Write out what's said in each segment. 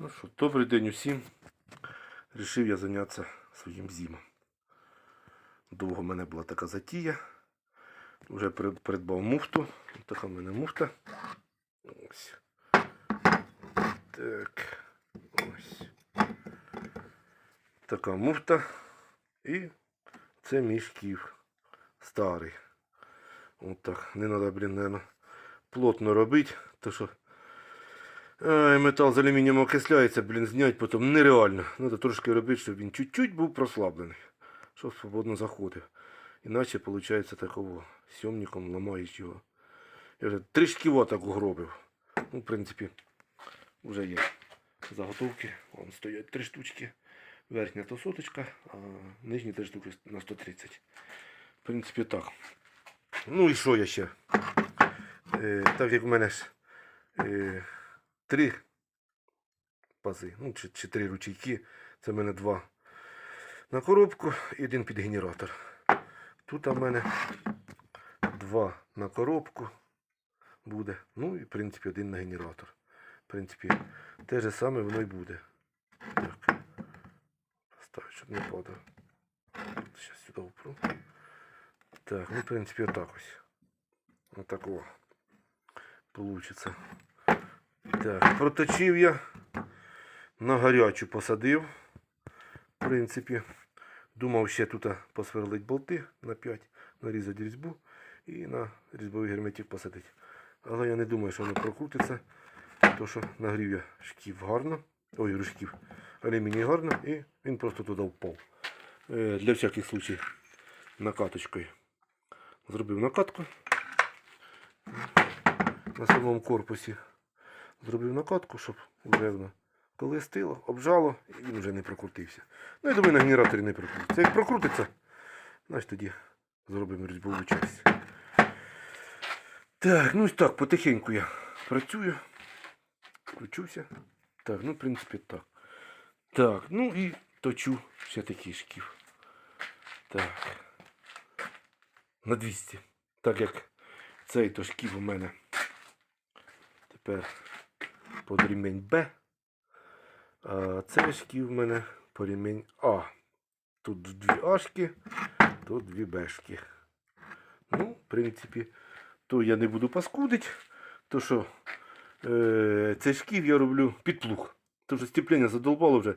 Ну що, добрий день усім. Рішив я зайнятися своїм зімом. Довго в мене була така затія. Вже придбав муфту. Ось Така в мене муфта. Ось. Так. Ось. Така муфта. І це мій шкіф. Старий. От так. Не треба, блін, наверное, плотно робити, то що Ай, метал з алюмінієм окисляється, блін, знять потім нереально. Треба трошки робити, щоб він чуть-чуть був прослаблений, щоб свободно заходив. Іначе виходить такого сьомником ламаєш його. Я вже три шківа так угробив. Ну, в принципі, вже є заготовки. Вон стоять три штучки. Верхня то соточка, а нижні три штуки на 130. В принципі, так. Ну і що я ще? Е, так як в мене ж. Е, три пази, ну, чи, чи три ручейки. Це в мене два на коробку і один під генератор. Тут у мене два на коробку буде. Ну і в принципі один на генератор. В принципі, те же саме воно і буде. Так. Поставлю, щоб не падав. Зараз сюди впру. Так, ну в принципі отак ось. Отакого. Получиться. Так, проточив я. На гарячу посадив. В принципі, думав ще тут посверлить болти на 5, нарізати різьбу і на різьбовий герметик посадити. Але я не думаю, що воно прокрутиться. То що нагрів я шків гарно. Ой, шків. Алюміній гарно і він просто туди впав. Е, Для всяких случаїв накаточкою. Зробив накатку на самому корпусі зробив накатку, щоб вже воно коли стило, обжало, і він вже не прокрутився. Ну, я думаю, на генераторі не прокрутиться. Як прокрутиться, значить тоді зробимо різьбову часть. Так, ну ось так, потихеньку я працюю. Кручуся. Так, ну, в принципі, так. Так, ну і точу ще такий шків. Так. На 200. Так як цей то шків у мене тепер під ремінь Б. А цей шків у мене по А. Тут дві Ашки, тут дві Бшки. Ну, в принципі, то я не буду паскудити, то що цей шків я роблю під плуг. Тому що степлення задолбало вже.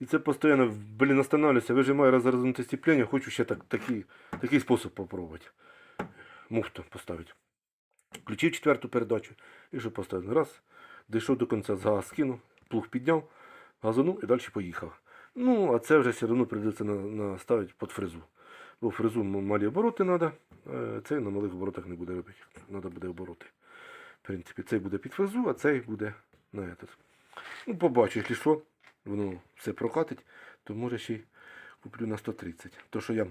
І це постійно, блін, останавливаюся, вижимаю розвернути степлення, хочу ще так, такий, такий спосіб попробувати. Муфту поставити. Включив четверту передачу і що поставив. Раз, дійшов до кінця, з газ скинув, плуг підняв, газанув і далі поїхав. Ну, а це вже все одно прийдеться на, наставити під фрезу. Бо фрезу малі обороти треба, цей на малих оборотах не буде робити. Треба буде обороти. В принципі, цей буде під фрезу, а цей буде на этот. Ну, побачу, якщо що, воно все прокатить, то може ще й куплю на 130. То, що я,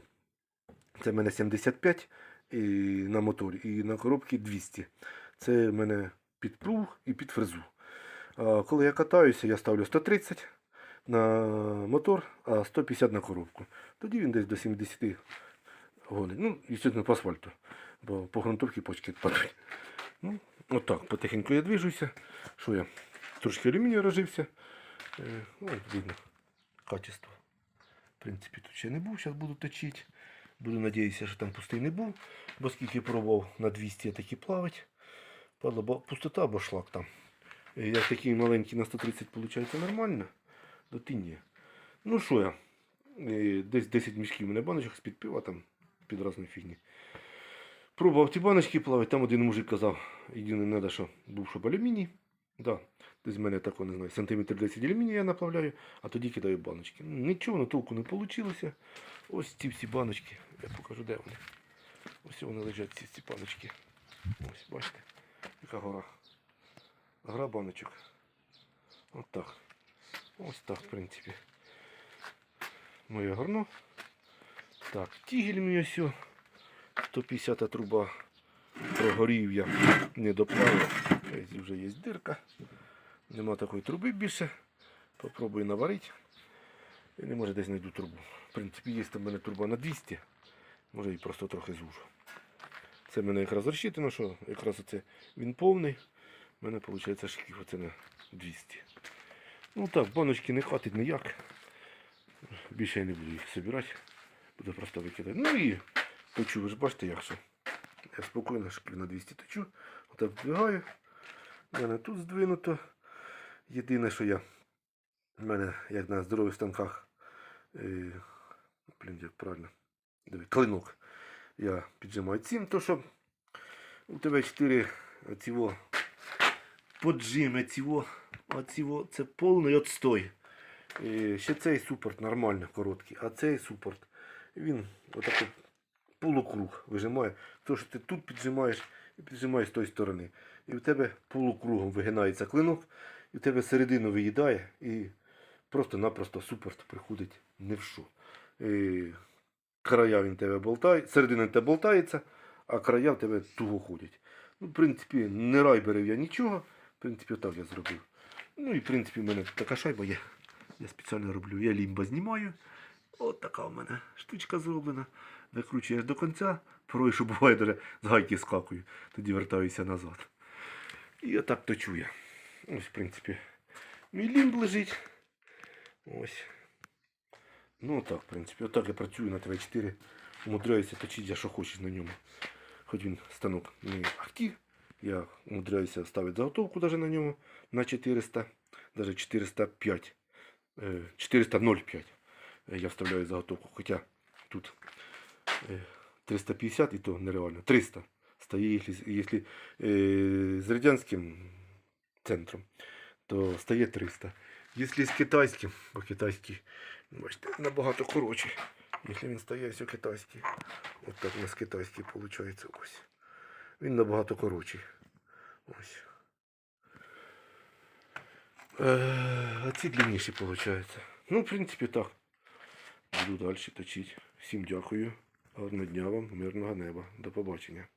це в мене 75 і на моторі, і на коробці 200. Це в мене під плуг і під фрезу. Коли я катаюся, я ставлю 130 на мотор, а 150 на коробку. Тоді він десь до 70 гонить. Ну, звісно, по асфальту, бо по грунтовці почки падають. Ну, отак, потихеньку я движуся. Що я? Трошки алюмінію розжився. Е, ну, видно, качество. В принципі, тут ще не був, зараз буду точити. Буду надіятися, що там пустий не був, бо скільки пробував на 200 я таки плавить. Падла, бо пустота або шлак там. Е, Як такий маленький на 130 виходить нормально, до ні. Ну що я? Е, Десь 10 мішків у мене баночок з-під пива там, під різної фігні. Пробував ті баночки плавати, там один мужик казав, єдине треба, що був щоб алюміній. Да. Десь в мене тако, не знаю, сантиметр 10 алюмінія я направляю, а тоді кидаю баночки. Ну, Нічого на толку не вийшло. Ось ці всі баночки. Я покажу, де вони. Ось вони лежать ці, ці баночки. Ось, бачите, яка гора. Гра баночок. От так. Ось так, в принципі. Моє горно. Так, тігель мій ось. о. 150 труба. Прогорів я не доправив. Ось вже є дирка. Нема такої труби більше. Попробую наварити. І не може десь знайду трубу. В принципі, є там в мене труба на 200. Може і просто трохи зужу. Це в мене якраз розчитано, що якраз оце він повний. У мене виходить шкіф оце на 200. Ну так, баночки не хватить ніяк. Більше я не буду їх збирати. Буду просто викидати. Ну і точу, ви ж бачите, як що. Я спокійно шклю на 200 точу. Отак вдвигаю. У мене тут здвинуто. Єдине, що я. У мене, як на здорових станках. Е, блін, як правильно. Диви, клинок. Я піджимаю цим, то що у тебе 4 оціво поджими цього, оціво, це повний отстой. І ще цей супорт нормально короткий, а цей супорт, він отакий полукруг вижимає. То, що ти тут піджимаєш і піджимаєш з тої сторони. І в тебе полукругом вигинається клинок, і в тебе середину виїдає, і просто-напросто супорт приходить не в що. Края він тебе болтає, середина тебе болтається, а края в тебе туго ходять. Ну, в принципі, не райберив я нічого. В принципі, так я зробив. Ну і в принципі, в мене така шайба є. Я спеціально роблю. Я лімба знімаю. От така в мене штучка зроблена. Викручуєш до кінця, порой, що буває, даже з гайки скакую, тоді вертаюся назад. І отак точу я. Ось, в принципі, мій лімб лежить. Ось. Ну так, в принципі, отак я працюю на ТВ4. Умудряюся точити, я що хочеш на ньому. Хоч він станок не ахті. Я умудряюся ставити заготовку даже на ньому на 400, даже 405. е, 405 е, я вставляю заготовку. Хоча тут е, 350 і то нереально. 300 стає, якщо, якщо е, з радянським центром, то стає 300. Якщо з китайським, бо китайський, бачите, набагато коротше. Якщо він стає все китайський, от так у нас китайський виходить ось. Він набагато коротший. Ось. Е, а ці длинніші виходить. Ну, в принципі, так. Буду далі точити. Всім дякую. Гарного дня вам, мирного неба. До побачення.